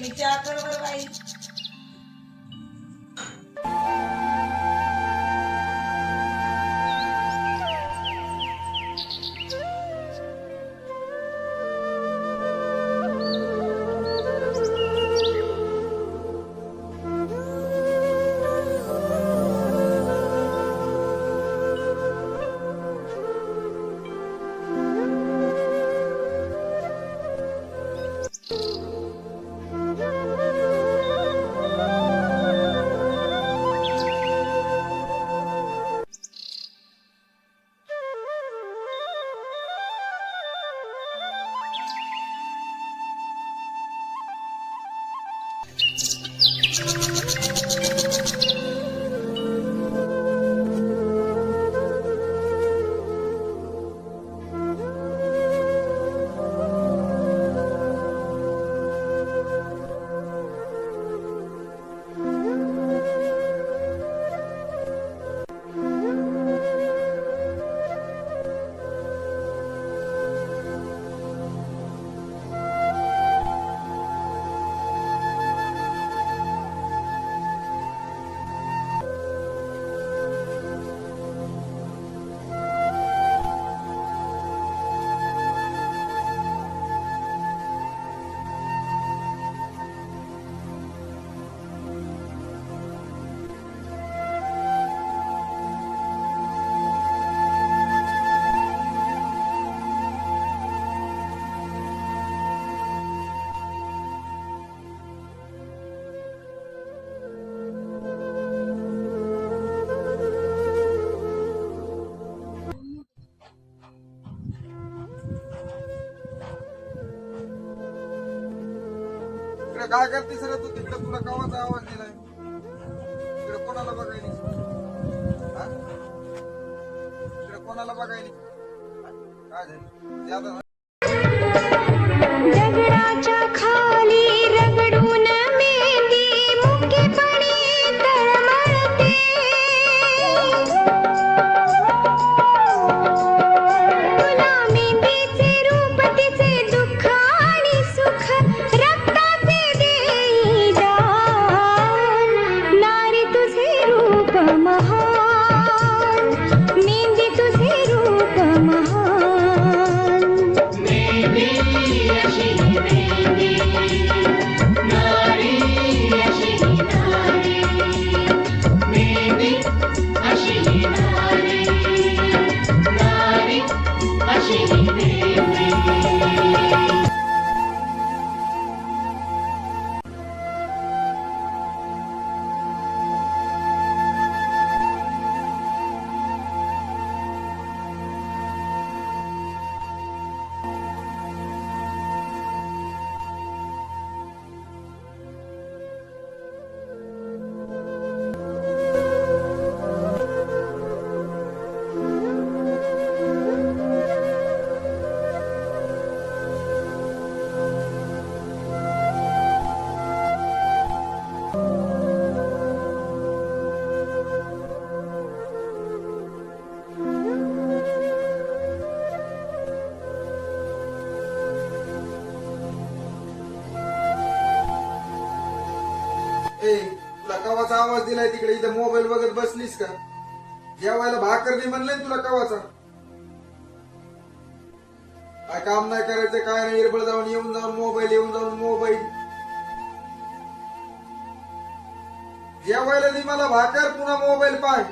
मी चहा कर बरं बाई you काय करते सर? तू तिकडे तुला कामाचा आवाज दिलाय. तिकडे कोणाला बघायली हा? कोणाला बघायली काय झालं? ए तुला कवाचा आवाज दिलाय तिकडे? इथं मोबाईल बघत बसलीस का? जेवायला भाकर नाही म्हणलंय तुला कवाचा. काय काम नाही करायचं काय नाही? इरबळ जाऊन येऊन जाऊन मोबाईल येऊन जाऊन मोबाईल. जेवायला नाही मला भाकर पुन्हा मोबाईल पाय.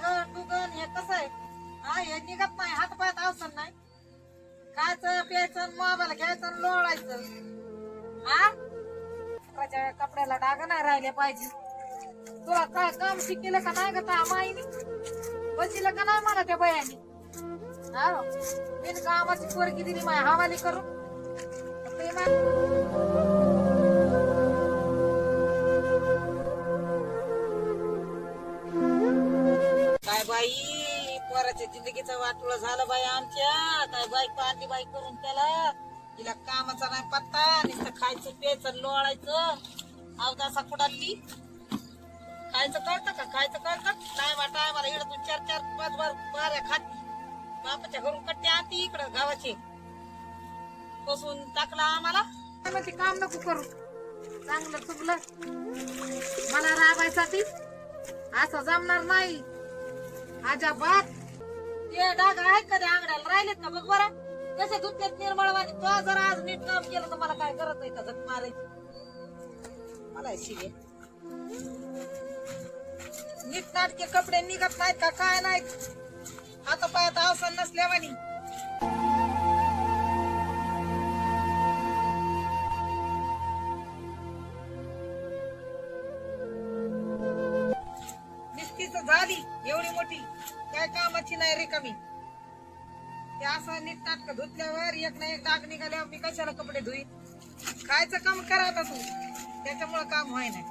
हे डागण डुगण हे कसं आहे? हा हे निघत नाही हात पायात अवसर नाही. खायचं प्यायचं मोबाईल घ्यायचं आणि लोळायचं. हा? कपड्याच्या कपड्याला डाग नाही राहिले पाहिजे. तुला काय काम शिकेलं का नाही ग त्या माईनी? बसिलं का नाही मला त्या बयानी? हा? बिन कामाची पोरगी दिली माय हवाली करू ते जिंदगीचं वाटोळा झालं बाई आमच्या. काय बाईक पाणी बाई करून त्याला तिला कामाचा नाही पत्ता नुसतं खायचं प्यायचं लोळायचं. अवदासा कुडाली खायचं कळतं का? खायचं कळतं? टायमा टायमाला इकडं चार चार पाच बार बाऱ्या खात. बापाच्या घरून कट्टे आणते इकडं गावाचे. बसून टाकला आम्हाला. काय म्हणते काम नको करू. चांगलं चुकलं. मला राबायसाठी असं जमणार नाही. अजाबात. ते डाग आहेत का त्या अंगड्याला राहिलेत का बघ बरं? कसे धुतलेत निर्मळवाने? तो जर आज नीट काम केलं तर मला काय करत नाही का झक मारायची. मला शिके नीट नाटके कपडे निघत नाहीत का? काय नाहीत? आता पायात अवसर नसल्यावानी. मोठी. काय कामाची नाही रे कमी. ते असं नीट नाटक धुतल्यावर? एक ना एक डाग निघाल्यावर मी कशाला कपडे धुई खायचं काम करा आता तू. त्याच्यामुळे काम व्हाय नाही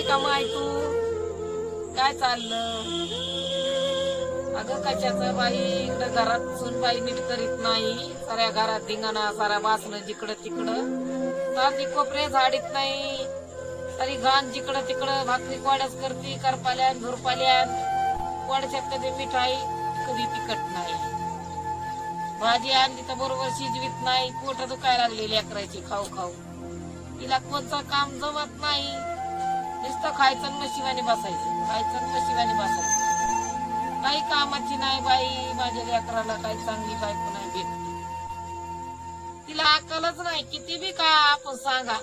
हॅलो का माय तू? काय चाललं? अगं कशाचं बाई? इकडं घरात सून बाई नीट करीत नाही. साऱ्या घरात धिंगाणा साऱ्या बासणं जिकडं तिकडं. साधी कोपरे झाडीत नाही. तरी घाण जिकडं तिकडं भाकरी कोड्याच करती करपाल्यान झुरपाल्यान कोड्याच्यात कधी मिठाई कधी तिखट नाही. भाजी आणली तर बरोबर शिजवीत नाही. पोट दुखायला लागलेली अकरायची खाऊ खाऊ. तिला कोणतं काम जमत नाही. नुसतं खायचं आणि नशिबाने बसायचं. खायचं आणि बसायचं. काही कामाची नाही बाई माझ्या लेकराला काही चांगली बायको नाही भेट तिला अक्कलच नाही किती बी का आपण सांगा.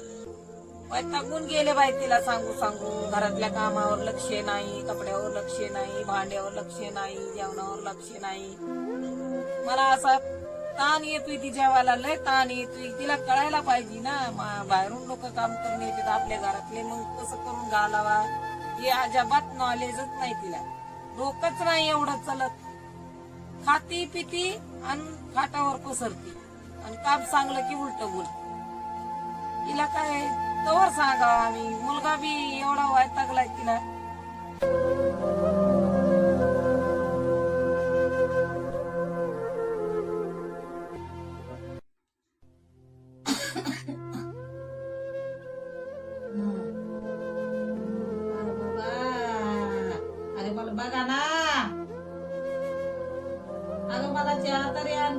वैतागून गेले बाई तिला सांगू सांगू. घरातल्या कामावर लक्ष नाही कपड्यावर लक्ष नाही भांड्यावर लक्ष नाही जेवणावर लक्ष नाही. मला असा ताण येतोय तिच्या जेवायला लय ताण येतोय. तिला कळायला पाहिजे ना बाहेरून लोक काम करून येतात आपल्या घरातले मग कसं करून घालावा. हे अजाबात नॉलेजच नाही तिला. डोकंच नाही एवढं चलत. खाती पिती आणि खाटावर पसरती. आणि काम सांगलं की उलट बोल. तिला काय तवर सांगा आम्ही. मुलगा बी एवढा वायतागलाय तिला.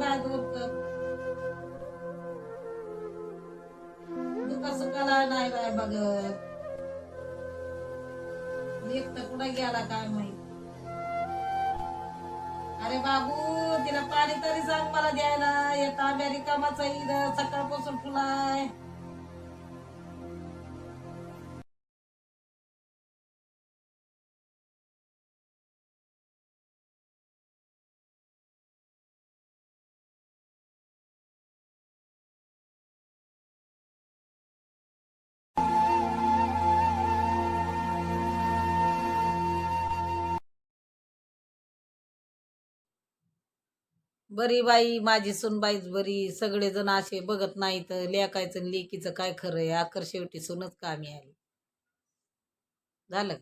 चहा तरी आण बाय नाही बाय बघत तर कुठं गेला काय माहीत अरे बाबू तिला पाणी तरी सांग मला द्यायला येत अमेरिकामाचा इथं सकाळपासून फुलाय बरी बाई माझी सुनबाईच बरी सगळेजण असे बघत नाहीत लेकायचं लेकीचं काय आहे? आकर शेवटी सुनच कामी आली. झालं?